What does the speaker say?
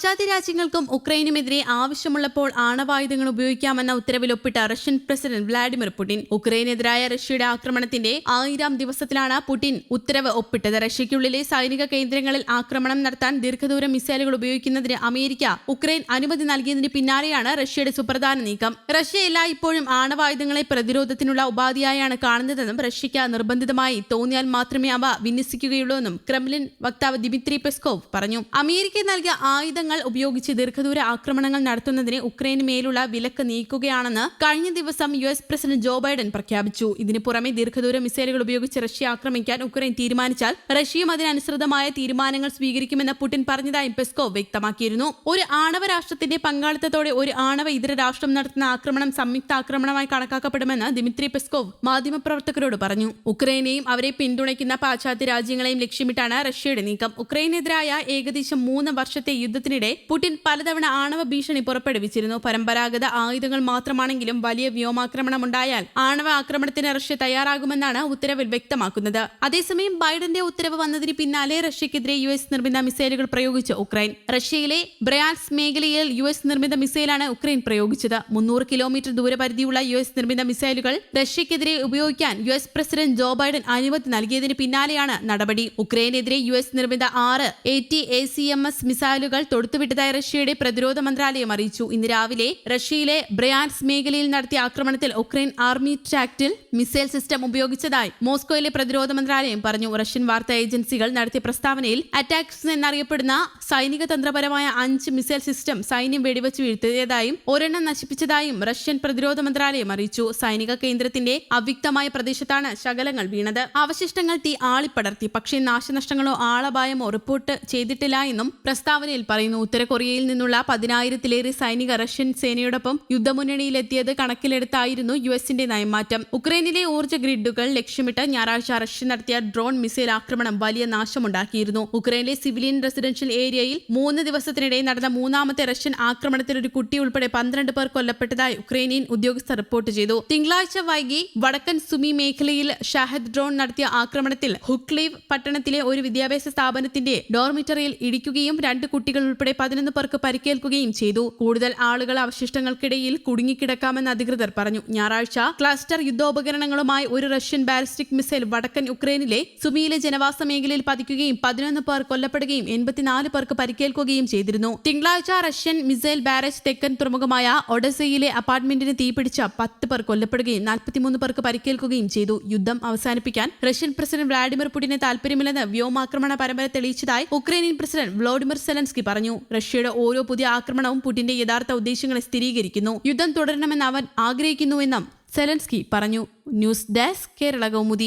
പാശ്ചാത്യ രാജ്യങ്ങൾക്കും ഉക്രൈനുമെതിരെ ആവശ്യമുള്ളപ്പോൾ ആണവായുധങ്ങൾ ഉപയോഗിക്കാമെന്ന ഉത്തരവിൽ ഒപ്പിട്ട റഷ്യൻ പ്രസിഡന്റ് വ്ളാഡിമിർ പുടിൻ ഉക്രൈനെതിരായ റഷ്യയുടെ ആക്രമണത്തിന്റെ ആയിരം ദിവസത്തിലാണ് പുടിൻ ഉത്തരവ് ഒപ്പിട്ടത്. റഷ്യയ്ക്കുള്ളിലെ സൈനിക കേന്ദ്രങ്ങളിൽ ആക്രമണം നടത്താൻ ദീർഘദൂര മിസൈലുകൾ ഉപയോഗിക്കുന്നതിന് അമേരിക്ക ഉക്രൈൻ അനുമതി നൽകിയതിന് പിന്നാലെയാണ് റഷ്യയുടെ സുപ്രധാന നീക്കം. റഷ്യ എല്ലായ്പ്പോഴും ആണവായുധങ്ങളെ പ്രതിരോധത്തിനുള്ള ഉപാധിയായാണ് കാണുന്നതെന്നും റഷ്യയ്ക്ക് നിർബന്ധിതമായി തോന്നിയാൽ മാത്രമേ അവ വിന്യസിക്കുകയുള്ളൂ എന്നും ക്രെംലിൻ വക്താവ് ദിമിത്രി പെസ്കോവ് പറഞ്ഞു. അമേരിക്ക നൽകിയ ആയുധങ്ങൾ ഉപയോഗിച്ച് ദീർഘദൂര ആക്രമണങ്ങൾ നടത്തുന്നതിന് ഉക്രൈന് മേലുള്ള വിലക്ക് നീക്കുകയാണെന്ന് കഴിഞ്ഞ ദിവസം U S president Joe Biden പ്രഖ്യാപിച്ചു. ഇതിനു പുറമെ ദീർഘദൂര മിസൈലുകൾ ഉപയോഗിച്ച് റഷ്യ ആക്രമിക്കാൻ ഉക്രൈൻ തീരുമാനിച്ചാൽ റഷ്യയും അതിനനുസൃതമായ തീരുമാനങ്ങൾ സ്വീകരിക്കുമെന്ന് പുടിൻ പറഞ്ഞതായും പെസ്കോ വ്യക്തമാക്കിയിരുന്നു. ഒരു ആണവ രാഷ്ട്രത്തിന്റെ പങ്കാളിത്തത്തോടെ ഒരു ആണവ ഇതര രാഷ്ട്രം നടത്തുന്ന ആക്രമണം സംയുക്ത ആക്രമണമായി കണക്കാക്കപ്പെടുമെന്ന് ദിമിത്രി പെസ്കോവ് മാധ്യമപ്രവർത്തകരോട് പറഞ്ഞു. ഉക്രൈനെയും അവരെ പിന്തുണയ്ക്കുന്ന പാശ്ചാത്യ രാജ്യങ്ങളെയും ലക്ഷ്യമിട്ടാണ് റഷ്യയുടെ നീക്കം. ഉക്രൈനെതിരായ ഏകദേശം മൂന്ന് വർഷത്തെ യുദ്ധത്തിനിടെ പുടിൻ പലതവണ ആണവ ഭീഷണി പുറപ്പെടുവിച്ചിരുന്നു. പരമ്പരാഗത ആയുധങ്ങൾ മാത്രമാണെങ്കിലും വലിയ വ്യോമാക്രമണം ഉണ്ടായാൽ ആണവ ആക്രമണത്തിന് റഷ്യ തയ്യാറാകുമെന്നാണ് ഉത്തരവിൽ വ്യക്തമാക്കുന്നത്. അതേസമയം ബൈഡന്റെ ഉത്തരവ് വന്നതിന് പിന്നാലെ റഷ്യക്കെതിരെ യു എസ് നിർമ്മിത മിസൈലുകൾ പ്രയോഗിച്ച് ഉക്രൈൻ. റഷ്യയിലെ ബ്രയാൻസ് മേഖലയിൽ യു എസ് നിർമ്മിത മിസൈലാണ് ഉക്രൈൻ പ്രയോഗിച്ചത്. മുന്നൂറ് കിലോമീറ്റർ ദൂരപരിധിയുള്ള യു എസ് നിർമ്മിത മിസൈലുകൾ റഷ്യക്കെതിരെ ഉപയോഗിക്കാൻ U S president Joe Biden അനുമതി നൽകിയതിന് പിന്നാലെയാണ് നടപടി. ഉക്രൈനെതിരെ യു എസ് നിർമ്മിത ആറ് A T A C M S മിസൈലുകൾ തൊടുത്തുവിട്ടതായി റഷ്യയുടെ പ്രതിരോധ മന്ത്രാലയം അറിയിച്ചു. ഇന്ന് രാവിലെ റഷ്യയിലെ ബ്രയാൻസ് മേഖലയിൽ നടത്തിയ ആക്രമണത്തിൽ ഉക്രൈൻ ആർമി ട്രാക്ടിൽ മിസൈൽ സിസ്റ്റം ഉപയോഗിച്ചതായി മോസ്കോയിലെ പ്രതിരോധ മന്ത്രാലയം പറഞ്ഞു. റഷ്യൻ വാർത്താ ഏജൻസികൾ നടത്തിയ പ്രസ്താവനയിൽ അറ്റാക്സ് എന്നറിയപ്പെടുന്ന സൈനിക തന്ത്രപരമായ അഞ്ച് മിസൈൽ സിസ്റ്റം സൈന്യം വെടിവെച്ച് വീഴ്ത്തിയതായും ഒരെണ്ണം നശിപ്പിച്ചതായും റഷ്യൻ പ്രതിരോധ മന്ത്രാലയം അറിയിച്ചു. സൈനിക കേന്ദ്രത്തിന്റെ അവ്യക്തമായ പ്രദേശത്താണ് ശകലങ്ങൾ വീണത്. അവശിഷ്ടങ്ങൾ തീ ആളിപ്പടർത്തി. പക്ഷേ നാശനഷ്ടങ്ങളോ ആളപായമോ റിപ്പോർട്ട് ചെയ്തിട്ടില്ല എന്നും പ്രസ്താവനയിൽ പറയുന്നു. ഉത്തര കൊറിയയിൽ നിന്നുള്ള പതിനായിരത്തിലേറെ സൈനിക റഷ്യൻ സേനയോടൊപ്പം യുദ്ധമുന്നണിയിലെത്തിയത് കണക്കിലെടുത്തായിരുന്നു യു എസിന്റെ നയംമാറ്റം. ഉക്രൈനിലെ ഊർജ ഗ്രിഡുകൾ ലക്ഷ്യമിട്ട് ഞായറാഴ്ച റഷ്യ നടത്തിയ ഡ്രോൺ മിസൈൽ ആക്രമണം വലിയ നാശമുണ്ടാക്കിയിരുന്നു. ഉക്രൈനിലെ സിവിലിയൻ റെസിഡൻഷ്യൽ ഏരിയയിൽ മൂന്ന് ദിവസത്തിനിടെ നടന്ന മൂന്നാമത്തെ റഷ്യൻ ആക്രമണത്തിൽ ഒരു കുട്ടി ഉൾപ്പെടെ പന്ത്രണ്ട് പേർ കൊല്ലപ്പെട്ടതായി ഉക്രൈനിയൻ ഉദ്യോഗസ്ഥർ റിപ്പോർട്ട് ചെയ്തു. തിങ്കളാഴ്ച വൈകി വടക്കൻ സുമി മേഖലയിൽ ഷാഹദ് ഡ്രോൺ നടത്തിയ ആക്രമണത്തിൽ ഹുക്ലീവ് പട്ടണത്തിലെ ഒരു വിദ്യാഭ്യാസ സ്ഥാപനത്തിന്റെ ഡോർമിറ്ററിയിൽ ഇടിക്കുകയും രണ്ട് കുട്ടികൾ ഉൾപ്പെടെ പതിനൊന്ന് പേർക്ക് പരിക്കേൽക്കുകയും ചെയ്തു. കൂടുതൽ ആളുകൾ അവശിഷ്ടങ്ങൾക്കിടയിൽ കുടുങ്ങിക്കിടക്കാമെന്ന് അധികൃതർ പറഞ്ഞു. ഞായറാഴ്ച ക്ലസ്റ്റർ യുദ്ധോപകരണങ്ങളുമായി ഒരു റഷ്യൻ ബാലിസ്റ്റിക് മിസൈൽ വടക്കൻ ഉക്രൈനിലെ സുമിയിലെ ജനവാസ മേഖലയിൽ പതിക്കുകയും പതിനൊന്ന് പേർ കൊല്ലപ്പെടുകയും എൺപത്തിനാല് പേർക്ക് പരിക്കേൽക്കുകയും ചെയ്തിരുന്നു. തിങ്കളാഴ്ച റഷ്യൻ മിസൈൽ ബാരേജ് തെക്കൻ തുറമുഖമായ ഒഡസയിലെ അപ്പാർട്ട്മെന്റിന് തീപിടിച്ച പത്ത് പേർ കൊല്ലപ്പെടുകയും നാൽപ്പത്തിമൂന്ന് പേർക്ക് പരിക്കേൽക്കുകയും ചെയ്തു. യുദ്ധം അവസാനിപ്പിക്കാൻ റഷ്യൻ പ്രസിഡന്റ് വ്ളാഡിമിർ പുടിന് താൽപര്യമില്ലെന്ന് വ്യോമാക്രമണ പരമ്പര തെളിയിച്ചതായി ഉക്രൈനിയൻ പ്രസിഡന്റ് വ്ളോഡിമിർ സെലൻസ്കി പറഞ്ഞു. റഷ്യയുടെ ഓരോ പുതിയ ആക്രമണവും പുടിന്റെ യഥാർത്ഥ ഉദ്ദേശങ്ങളെ സ്ഥിരീകരിക്കുന്നു. യുദ്ധം തുടരണമെന്ന് അവൻ ആഗ്രഹിക്കുന്നുവെന്നും സെലൻസ്കി പറഞ്ഞു. News desk Kerala Kaumudi.